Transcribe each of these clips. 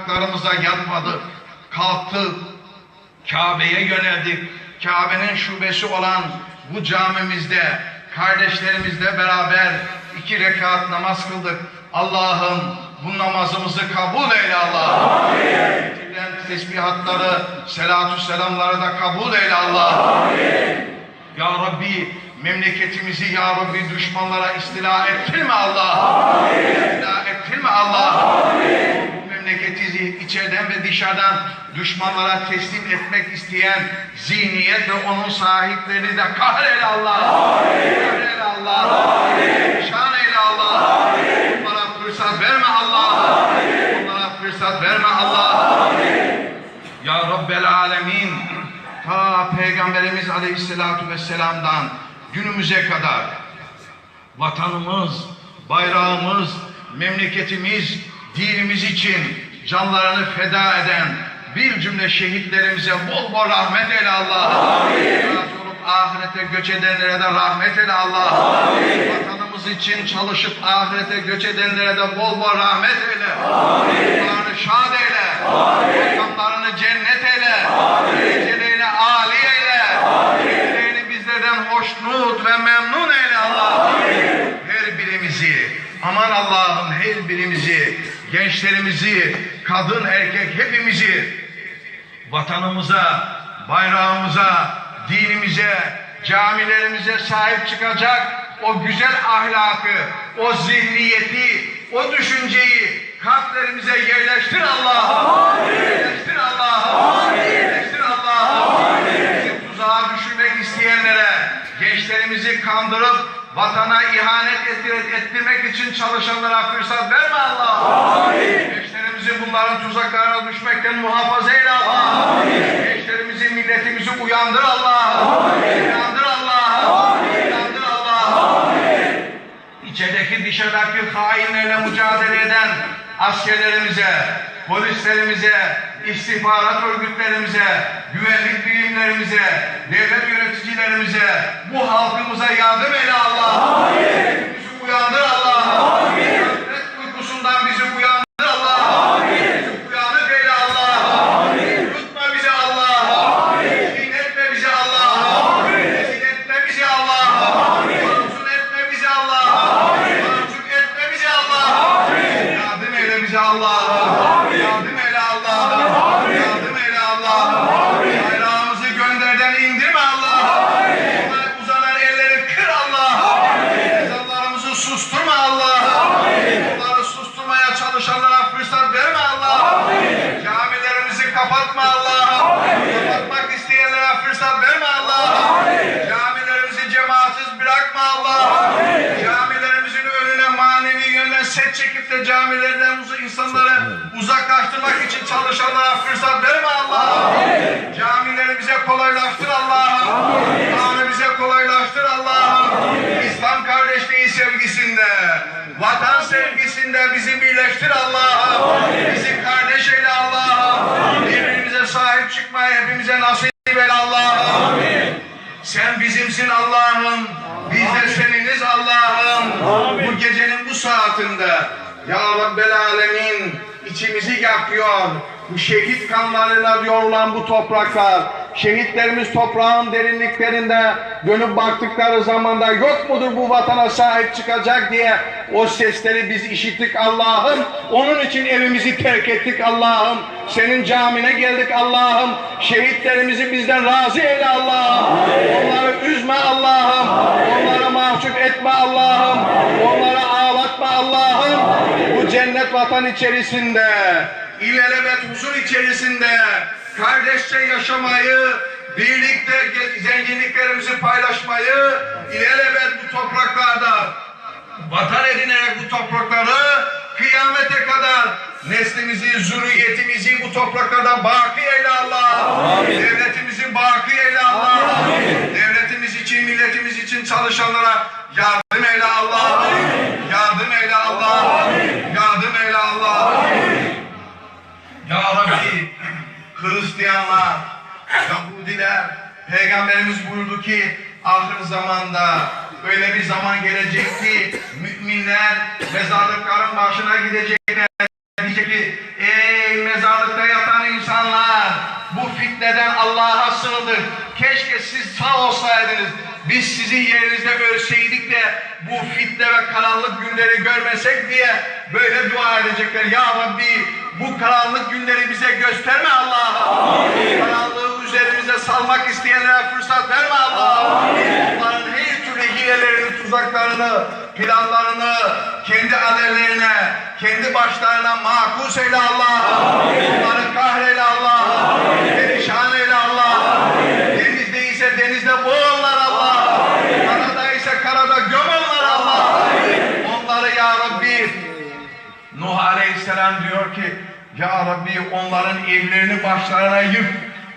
ayaklarımıza yatmadık. Kalktık. Kabe'ye yöneldik. Kabe'nin şubesi olan bu camimizde kardeşlerimizle beraber iki rekat namaz kıldık. Allah'ım bu namazımızı kabul eyle Allah'ım. Tesbihatları, selatü selamları da kabul eyle Allah'ım. Ya Rabbi memleketimizi Ya Rabbi düşmanlara istila ettirme Allah. İstila ettirme Allah. Bu memleketi içeriden ve dışarıdan düşmanlara teslim etmek isteyen zihniyet ve onun sahiplerini de kahreyle Allah. Kahreyle Allah. Şan eyle Allah. Onlara fırsat verme Allah. Onlara fırsat verme Allah. Ya Rabbel Alemin ta Peygamberimiz Aleyhisselatü Vesselam'dan günümüze kadar vatanımız, bayrağımız, memleketimiz, dinimiz için canlarını feda eden bir cümle şehitlerimize bol bol rahmet eyle Allah. Razı olup ahirete göç edenlere de rahmet eyle Allah. Vatanımız için çalışıp ahirete göç edenlere de bol bol rahmet eyle. Onları şad eyle. Makamlarını cennet eyle. Derecelerini âli eyle. Derecelerini bizlerden hoşnut ve memnun eyle Allah. Her birimizi, aman Allah'ım her birimizi, gençlerimizi, kadın erkek hepimizi vatanımıza, bayrağımıza, dinimize, camilerimize sahip çıkacak o güzel ahlakı, o zihniyeti, o düşünceyi kalplerimize yerleştir Allah. Yerleştir Allah. Yerleştir Allah. Bizi tuzağa düşürmek isteyenlere, gençlerimizi kandırıp vatana ihanet ettir- ettirmek için çalışanlara fırsat verme Allah. Gençlerimizi bunların tuzaklarına düşmekten muhafaza eyle Allah. Gençlerimizi, milletimizi uyandır Allah. Uyandır Allah. Uyandır Allah. İçerideki dışarıdaki hainlerle mücadele eden askerlerimize, polislerimize, istihbarat örgütlerimize, güvenlik birimlerimize, devlet yöneticilerimize, bu halkımıza yardım eyle Allah. Bizi uyandır Allah. Gaflet uykusundan bizi uyandır Allah. Bizi uyanık eyle Allah. Yutma bizi Allah. Rezil etme bizi Allah. Rezil etme bizi Allah. Mahzun etme bizi Allah. Mahcup etme bizi Allah. Yardım eyle bize Allah. Yardım eyle Allah. Yardım eyle Allah. Bayrağımızı gönderden indirme Allah. Ona uzanan elleri kır Allah. Ezanlarımızı susturma Allah. Onları susturmaya çalışanlara fırsat verme Allah. Camilerimizi kapatma Allah. Kapatmak isteyenlere fırsat verme Allah. Camilerimizi cemaatsiz bırakma Allah. Camilerimizin önüne manevi yönden de camilerden insanları uzaklaştırmak için çalışanlara fırsat verme Allah. Camilerimize kolaylaştır Allah'ım. Camimize kolaylaştır Allah'ım. İslam kardeşliği sevgisinde, vatan sevgisinde bizi birleştir Allah'ım. Bizi kardeş eyle Allah'ım. Birbirimize sahip çıkmayı hepimize nasip eyle Allah'ım. Sen bizimsin Allah'ım. Biz de seniniz Allah'ım. Bu gecenin bu saatinde Ya Rabbel Alemin içimizi yakıyor. Bu şehit kanlarıyla yorulan bu topraklar, şehitlerimiz toprağın derinliklerinde dönüp baktıkları zamanda yok mudur bu vatana sahip çıkacak diye o sesleri biz işittik Allah'ım. Onun için evimizi terk ettik Allah'ım. Senin camine geldik Allah'ım. Şehitlerimizi bizden razı eyle Allah'ım. Onları üzme Allah'ım. Onları mahcup etme Allah'ım. Onları ağlatma Allah'ım. Bu cennet vatan içerisinde, ilelebet huzur içerisinde kardeşçe yaşamayı, birlikte zenginliklerimizi paylaşmayı, ilelebet bu topraklarda vatan edinerek bu toprakları kıyamete kadar neslimizi, zürriyetimizi bu topraklarda baki eyle Allah. Devletimizi baki eyle Allah. Devletimiz için, milletimiz için çalışanlara yardım eyle Allah. Yardım eyle Allah. Yardım eyle Allah. Ya Rabbi, Hristiyanlar, Yahudiler, Peygamberimiz buyurdu ki ahir zamanda öyle bir zaman gelecek ki müminler mezarlıkların başına gidecekler. Diyecek ki ey mezarlıkta yatan insanlar bu fitneden Allah'a sığındık. Keşke siz sağ olsaydınız. Biz sizin yerinizde ölseydik de bu fitne ve karanlık günleri görmesek diye böyle dua edecekler. Ya Rabbi bu karanlık günleri bize gösterme Allah'ım. Karanlığı üzerimize salmak isteyenlere fırsat verme Allah'ım. Onların her türlü hilelerini, tuzaklarını, planlarını kendi alevlerine, kendi başlarına makus eyle Allah'ım. Onları kahreyle Allah'ım. Perişan eyle Allah'ım. Denizde ise denizde boğanlar Allah'ım. Karada ise karada göm onlar Allah'ım. Onları ya Rabbi Nuh Aleyhisselam diyor ki Ya Rabbi onların evlerini başlarına yık.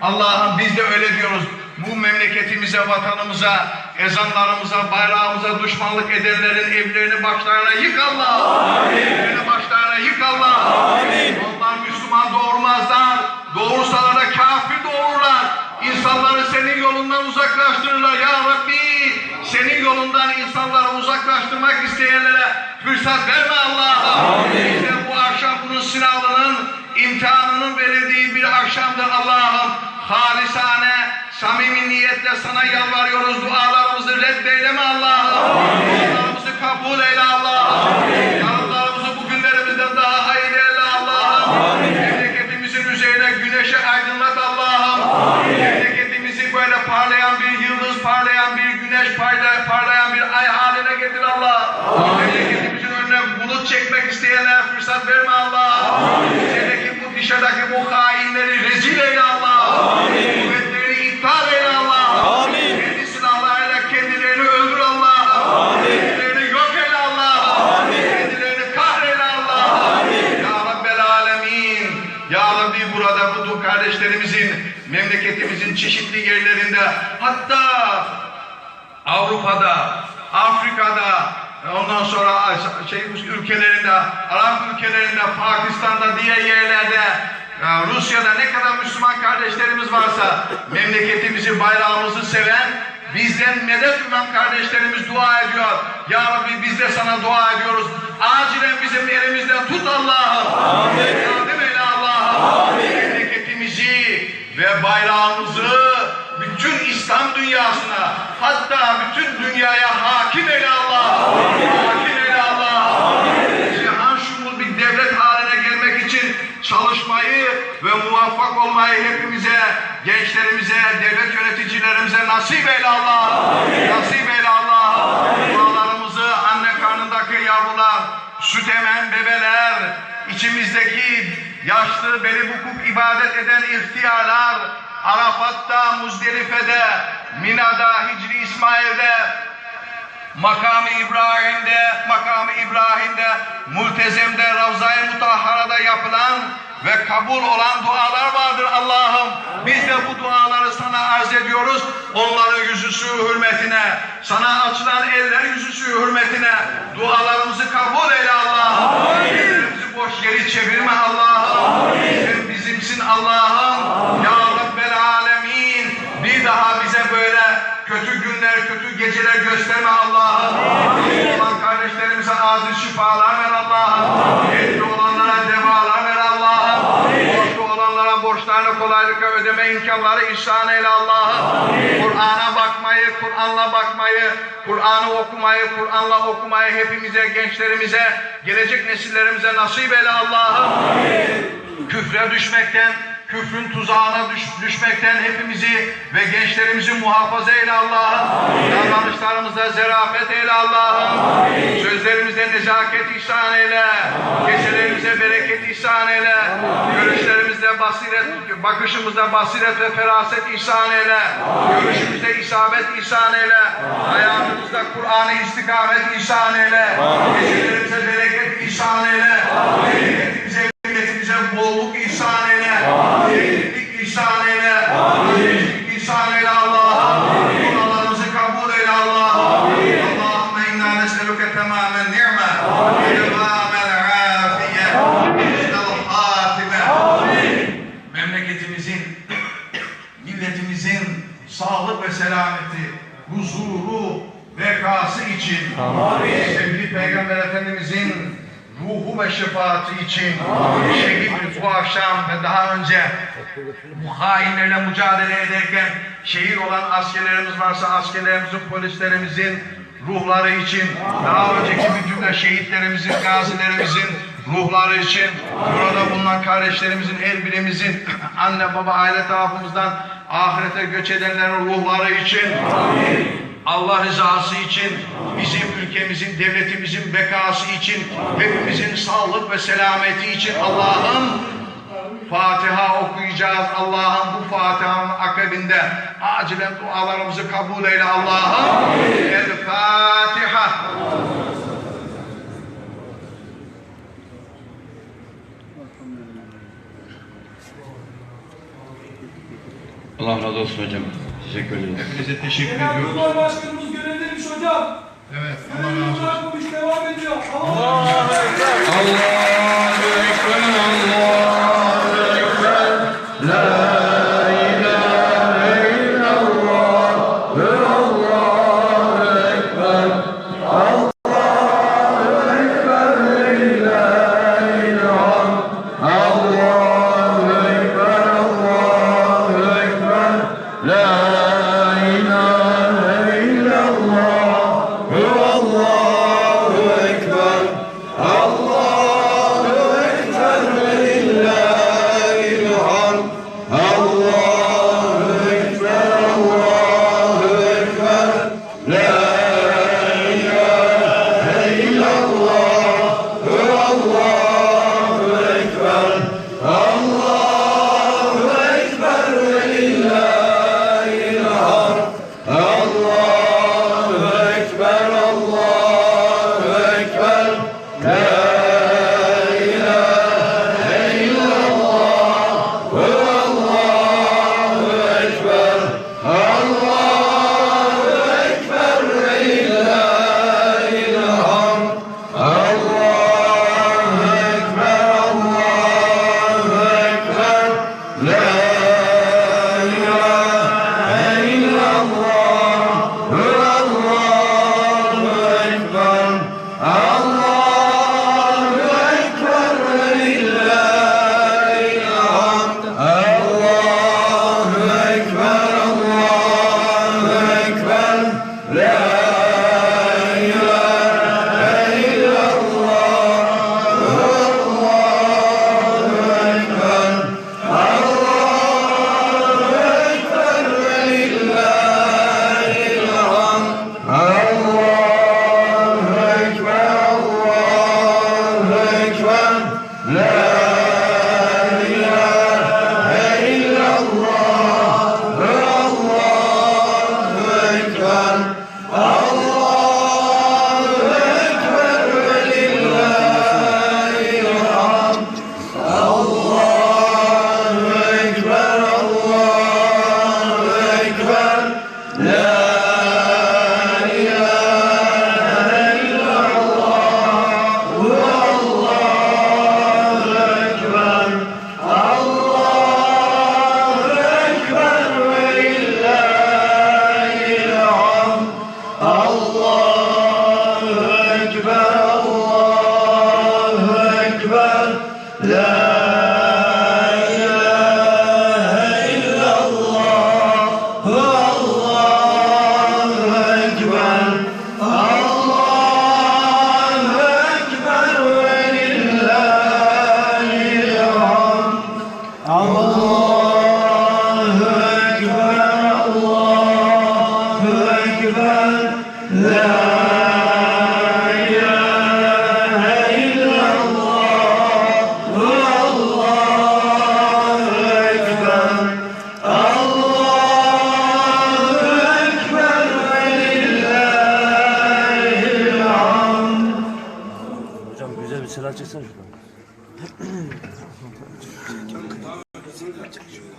Allah'ım biz de öyle diyoruz. Bu memleketimize, vatanımıza, ezanlarımıza, bayrağımıza düşmanlık edenlerin evlerini başlarına yık Allah'ım. Evlerini başlarına yık Allah'ım. Onlar Müslüman doğurmazlar. Doğursalar da kafir doğururlar. İnsanları senin yolundan uzaklaştırırlar. Ya Rabbi senin yolundan insanları uzaklaştırmak isteyenlere fırsat verme Allah'ım. Samimi niyetle sana yalvarıyoruz. Dualarımızı reddeyleme Allah'ım. Dualarımızı kabul eyle Allah'ım. Yarınlarımızı bugünlerimizden daha hayırlı eyle Allah'ım. Memleketimizin üzerine güneşi aydınlat Allah'ım. Memleketimizi böyle parlayan bir yıldız, parlayan bir güneş, parla- parlayan bir ay haline getir Allah. Memleketimizin önüne bulut çekmek isteyenlere fırsat verme Allah. Bizdeki bu dışarıdaki bu hainleri rezil eyle Allah. Kuvvetlerini memleketimizin çeşitli yerlerinde, hatta Avrupa'da, Afrika'da, ondan sonra şey ülkelerinde, Arap ülkelerinde, Pakistan'da, diğer yerlerde, ya Rusya'da ne kadar Müslüman kardeşlerimiz varsa memleketimizi, bayrağımızı seven, bizden medet uman kardeşlerimiz dua ediyor. Ya Rabbi biz de sana dua ediyoruz. Acilen bizim elimizden tut Allah'ım. Yardım eyle Allah'ım. Memleketimizi ve bayrağımızı bütün İslam dünyasına hatta bütün dünyaya hakim eyle Allah. Hakim eyle Allah. Cihan şumul bir devlet haline gelmek için çalışmayı ve muvaffak olmayı hepimize, gençlerimize, devlet yöneticilerimize nasip eyle Allah. Nasip eyle Allah. Dualarımızı anne karnındaki yavrular, süt emen bebeler, içimizdeki yaşlı, beli bukuk ibadet eden ihtiyarlar, Arafat'ta, Muzdelife'de, Mina'da, Hicri İsmail'de, makamı İbrahim'de, makamı İbrahim'de, Multezem'de, Ravza-i Mutahhara'da yapılan ve kabul olan dualar vardır Allah'ım. Biz de bu duaları sana arz ediyoruz. Onların yüzüsü hürmetine, sana açılan eller yüzüsü hürmetine dualarımızı kabul eyle Allah'ım. Ellerimizi boş geri çevirme Allah'ım. Sen bizimsin Allah'ım. Ya Rabbel Alemin. Bir daha bize böyle kötü günler, kötü geceler gösterme Allah'ım. Kardeşlerimize acil şifalar ver Allah'ım. Kolaylıkla ödeme imkanları ihsan eyle Allah'ım. Kur'an'a bakmayı, Kur'an'la bakmayı, Kur'an'ı okumayı, Kur'an'la okumayı hepimize, gençlerimize, gelecek nesillerimize nasip eyle Allah'ım. Küfre düşmekten, küfrün tuzağına düş, düşmekten hepimizi ve gençlerimizi muhafaza eyle Allah'ım. Davranışlarımızda zerafet eyle Allah'ım. Sözlerimizde nezaket ihsan eyle. Gecelerimize bereket ihsan eyle. Görüşlerimizde basiret, bakışımızda basiret ve feraset ihsan eyle. Görüşümüzde isabet ihsan eyle. Hayatımızda Kur'an'ı istikamet ihsan eyle. Gecelerimize bereket ihsan eyle. Memleketimize milletimize bolluk ihsan eyle. Zenginlik ihsan eyle. Gençlik ihsan eyle Allah'ım. Dualarımızı kabul eyle Allah'ım. Allahümme inna nes'eluke temamen ni'me. Ve devamel afiye. Hüsnel hatime. Memleketimizin, milletimizin sağlık ve selameti, huzuru, bekası için sevgili Peygamber Efendimizin ruhu ve şefaati için şehit bu akşam ve daha önce bu hainlerle mücadele ederken şehit olan askerlerimiz varsa askerlerimizin, polislerimizin ruhları için, daha önceki bütün de şehitlerimizin, gazilerimizin ruhları için, burada bulunan kardeşlerimizin, her birimizin, anne baba aile tarafımızdan ahirete göç edenlerin ruhları için, Allah rızası için, bizim ülkemizin, devletimizin bekası için, hepimizin sağlık ve selameti için Allah'ım Fatiha okuyacağız. Allah'ım bu Fatiha'nın akabinde acilen dualarımızı kabul eyle Allah'ım. El Fatiha. Allah razı olsun hocam. Teşekkür ederiz. Hepinize teşekkür Genel ediyoruz. Kurmay Başkanımız görevliymiş hocam. Evet, Allah razı Görevini olsun. bırakmamış devam ediyor. Allah Allahu Ekber, Allahu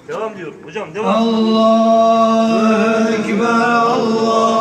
devam diyorum hocam devam. Allahu Ekber, Allahu